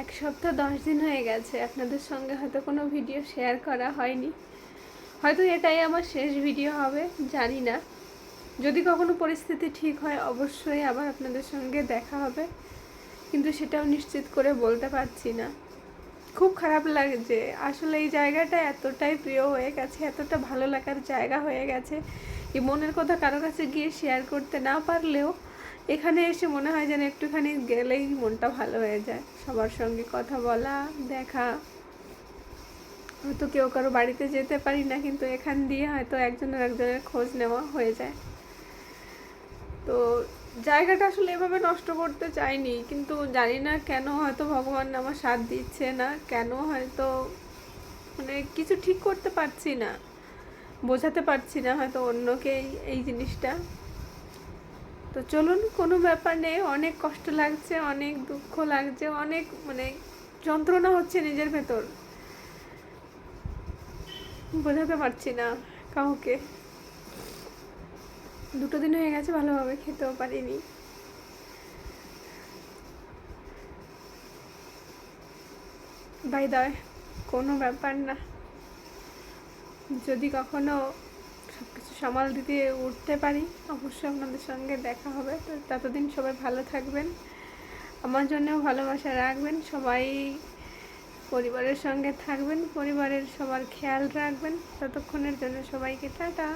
এক সপ্তাহ দশ দিন হয়ে গেছে। আপনাদের সঙ্গে হয়তো কোনো ভিডিও শেয়ার করা হয়নি। হয়তো এটাই আমার শেষ ভিডিও হবে, জানি না। যদি কখনো পরিস্থিতি ঠিক হয়, অবশ্যই আবার আপনাদের সঙ্গে দেখা হবে। কিন্তু সেটাও নিশ্চিত করে বলতে পারছি না। খুব খারাপ লাগছে আসলে এই জায়গাটা এতটাই প্রিয় হয়ে গেছে, এতটা ভালো লাগার জায়গা হয়ে গেছে। এই মনের কথা কারও কাছে গিয়ে শেয়ার করতে না পারলেও এখানে এসে মনে হয় যেন একটুখানি গেলেই মনটা ভালো হয়ে যায়। সবার সঙ্গে কথা বলা, দেখা। হয়তো কেউ কারও বাড়িতে যেতে পারি না, কিন্তু এখান দিয়ে হয়তো একজনের একজনের খোঁজ নেওয়া হয়ে যায়। তো জায়গাটা আসলে এভাবে নষ্ট করতে চাইনি, কিন্তু জানি না কেন হয়তো ভগবান আমার সাথ দিচ্ছে না, কেন হয়তো মানে কিছু ঠিক করতে পারছি না। বোঝাতে পারছি না হয়তো অন্যকে এই- এই জিনিসটা। তো চলুন, কোনো ব্যাপার নেই। অনেক কষ্ট লাগছে, অনেক দুঃখ লাগছে, অনেক মানে যন্ত্রণা হচ্ছে নিজের ভেতর। বোঝাতে পারছি না কাউকে। দুটো দিন হয়ে গেছে, ভালোভাবে খেতেও পারিনি। বাই দয় কোনো ব্যাপার না। যদি কখনো সব কিছু সামাল দিতে উঠতে পারি। অবশ্যই আপনাদের সঙ্গে দেখা হবে। তো ততদিন সবাই ভালো থাকবেন। আমার জন্যেও ভালোবাসা রাখবেন। সবাই পরিবারের সঙ্গে থাকবেন। পরিবারের সবার খেয়াল রাখবেন। ততক্ষণের জন্য সবাইকে টাটা।